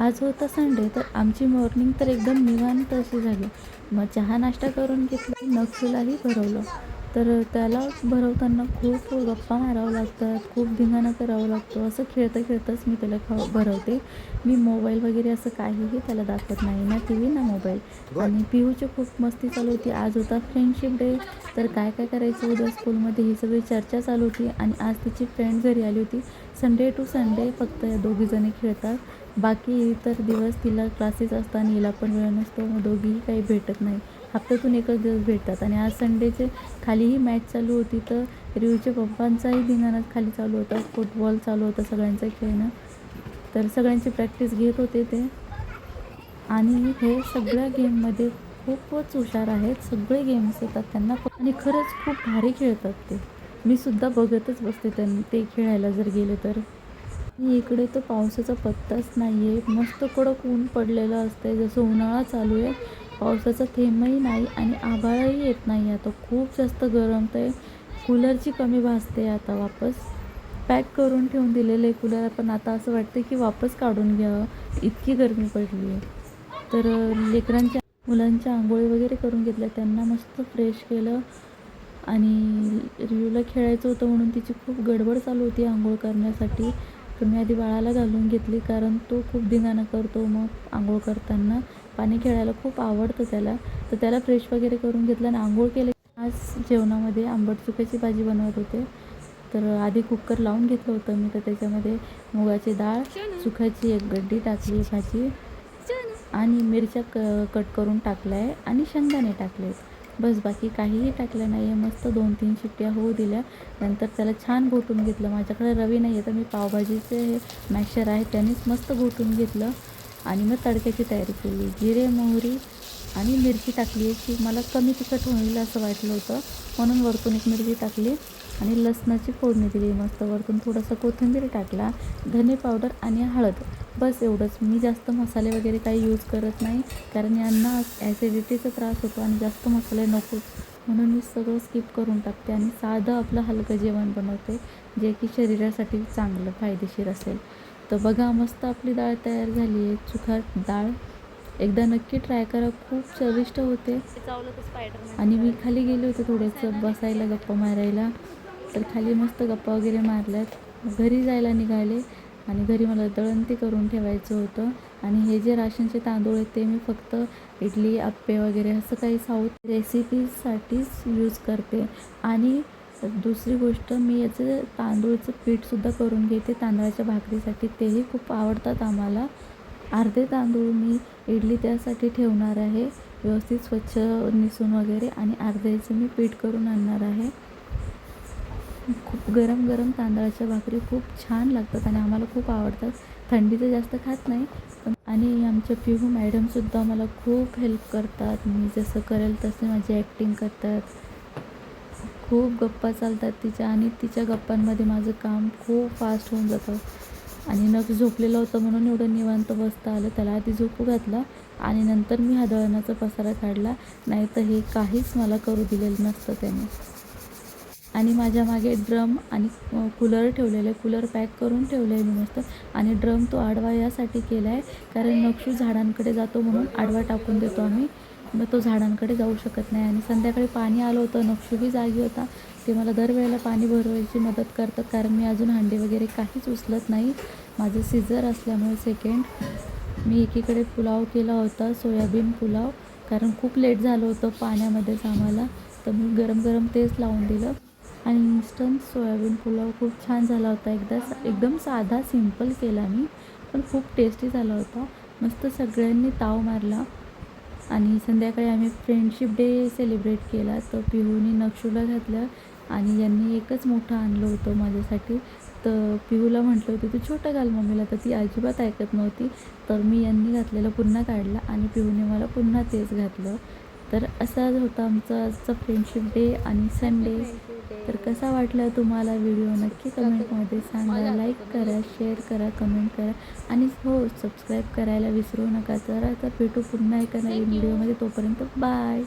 आज होता संडे तर आमची मॉर्निंग तर एकदम निवांत अशी झाली. मग चहा नाश्ता करून घेतला नक्षुलाही भरवलं. तर त्याला भरवताना खूप गप्पा मारावं लागतात खूप धिंगाणा करावं लागतं. असं खेळता खेळताच मी त्याला खाव भरवते. मी मोबाईल वगैरे असं काहीही त्याला दाखवत नाही ना टी व्ही ना मोबाईल. आणि पिहूची खूप मस्ती चालू होती. आज होता फ्रेंडशिप डे. तर काय काय करायचं? उद्या स्कूलमध्ये ही सगळी चर्चा चालू होती आणि आज तिची फ्रेंड घरी आली होती. संडे टू संडे फक्त या दोघीजणी खेळतात. बाकी इतर दिवस तिला क्लासेस असतात आणि हिला पण वेळ नसतो. मग दोघीही काही भेटत नाही. हप्त्यातून एकच दिवस भेटतात. आणि आज संडेचे खालीही मॅच चालू होती तर रिवच्या पप्पांचाही दिनानाच खाली चालू होता. फुटबॉल चालू होता सगळ्यांचा खेळणं. तर सगळ्यांची प्रॅक्टिस घेत होते ते. आणि हे सगळ्या गेममध्ये खूपच हुशार आहेत. सगळे गेम्स येतात त्यांना. आणि खरंच खूप भारी खेळतात ते. मी सुद्धा बघतच बसते त्यांनी ते खेळायला जर गेले तर. इकडे तर पावसाचा पत्ताच नाही आहे मस्त कडक ऊन पडलेलं असतंय. जसं उन्हाळा चालू आहे पावसाचा थेंबही नाही आणि आभाळही येत नाही. आता खूप जास्त गरम तर कूलरची कमी भासते आता वापस. पॅक करून ठेवून दिलेलं आहे कूलर पण आता असं वाटतं की वापस काढून घ्यावं इतकी गरमी पडली आहे. तर लेकरांच्या मुलांच्या आंघोळी वगैरे करून घेतल्या. त्यांना मस्त फ्रेश केलं. आणि रिव्ह्यूला खेळायचं होतं म्हणून तिची खूप गडबड चालू होती आंघोळ करण्यासाठी. तर मी आधी बाळाला घालून घेतली कारण तो खूप धिंगाणा करतो मग आंघोळ करताना. पाणी खेळायला खूप आवडतं त्याला. तर त्याला फ्रेश वगैरे करून घेतलं आणि आंघोळ केले. आज जेवणामध्ये आंबट चुक्याची भाजी बनवत होते. तर आधी कुकर लावून घेतलं होतं मी तर त्याच्यामध्ये मुगाची डाळ चुक्याची एक गड्डी टाकली भाजी आणि मिरच्या क कट करून टाकल्या आहे आणि शेंगदाणे टाकले बस बाकी काहीही टाकलं नाही आहे मस्त दोन तीन शिट्ट्या होऊ दिल्या. नंतर त्याला छान घोटून घेतलं. माझ्याकडे रवी नाही आहे तर मी पावभाजीचे हे मॅशर आहे त्यानेच मस्त घोटून घेतलं. आणि मग तडक्याची तयारी केली. जिरे मोहरी आणि मिरची टाकली. आहे की मला कमी तिखट होईल असं वाटलं होतं. म्हणून वरतून एक मिरची टाकली आणि लसणाची फोडणी दिली. मस्त वरतून थोडासा कोथिंबीर टाकला धने पावडर आणि हळद. बस एवढंच. मी जास्त मसाले वगैरे काही यूज करत नाही कारण यांना ॲसिडिटीचा त्रास होतो आणि जास्त मसाले नको. म्हणून मी सगळं स्किप करून टाकते आणि साधं आपलं हलकं जेवण बनवते जे की शरीरासाठी चांगलं फायदेशीर असेल. तर बघा मस्त आपली डाळ तयार झाली आहे. चुखार डाळ. एकदा नक्की ट्राय करा. खूप चविष्ट होते. आणि मी खाली गेले होते थोडंसं बसायला गप्पा मारायला. तर खाली मस्त गप्पा वगैरे मारल्यात. घरी जायला निघाले आणि घरी मला दळण ते करून ठेवायचं होतं. आणि हे जे राशनचे तांदूळ आहेत ते मी फक्त इडली आप्पे वगैरे असं काही साऊथ रेसिपीजसाठीच यूज करते. आणि दुसरी गोष्ट मी याचं तांदूळचं पीठसुद्धा करून घेते तांदळाच्या भाकरीसाठी. तेही खूप आवडतात आम्हाला. अर्धे तांदूळ मी इडली त्यासाठी ठेवणार आहे. व्यवस्थित स्वच्छ निसून वगैरे आणि अर्ध्याचं मी पीठ करून आणणार आहे. खूप गरम गरम तांदळाच्या भाकरी खूप छान लागतात आणि आम्हाला खूप आवडतात. थंडी तर जास्त खात नाही पण आणि आमच्या पिहू मॅडमसुद्धा मला खूप हेल्प करतात. मी जसं करेल तसे माझी ॲक्टिंग करतात. खूप गप्पा चालतात तिच्या आणि तिच्या गप्पांमध्ये माझं काम खूप फास्ट होऊन जातं. आणि नख झोपलेलं होतं म्हणून एवढं निवांत बसता आलं. त्याला आधी झोपू घातला आणि नंतर मी हा दळणाचा पसारा काढला. नाही तर हे काहीच मला करू दिलेलं नसतं त्याने. आणि माझ्या मागे ड्रम आणि कूलर ठेवलेलं आहे कूलर पॅक करून ठेवलं आहे मी मस्त आणि ड्रम तो आडवा यासाठी केला आहे कारण नक्षू झाडांकडे जातो म्हणून आडवा टाकून देतो आम्ही. मग तो झाडांकडे जाऊ शकत नाही. आणि संध्याकाळी पाणी आलं होतं नक्षुबी जागी होता. ते मला दरवेळेला पाणी भरवायची मदत करतात कारण मी अजून हांडे वगैरे काहीच उचलत नाही. माझं सिझर असल्यामुळे सेकंड मी एकीकडे पुलाव केला होता सोयाबीन पुलाव कारण खूप लेट झालं होतं पाण्यामध्येच आम्हाला. तर मी गरम गरम तेच लावून दिलं. आणि इन्स्टंट सोयाबीन पुलाव खूप छान झाला होता. एकदा एकदम साधा सिंपल केला मी पण खूप टेस्टी झाला होता. मस्त सगळ्यांनी ताव मारला. आणि संध्याकाळी आम्ही फ्रेंडशिप डे सेलिब्रेट केला. तर पिहूनी नक्षूला घातलं आणि यांनी एकच मोठं आणलं होतं माझ्यासाठी. तर पिहूला म्हटलं होतं तू छोटं घाल मम्मीला तर ती अजिबात ऐकत नव्हती. तर मी यांनी घातलेलं पुन्हा काढला आणि पिहूने मला पुन्हा तेच घातलं. तर असा होता आमचा आजचा फ्रेंडशिप डे आणि संडे तर कसा वाटला तुम्हाला व्हिडिओ? नक्की कमेंटमध्ये सांगा. लाईक करा शेअर करा कमेंट करा. आणि हो सबस्क्राईब करायला विसरू नका. तर आता भेटू पुन्हा एका नवीन व्हिडिओमध्ये तोपर्यंत बाय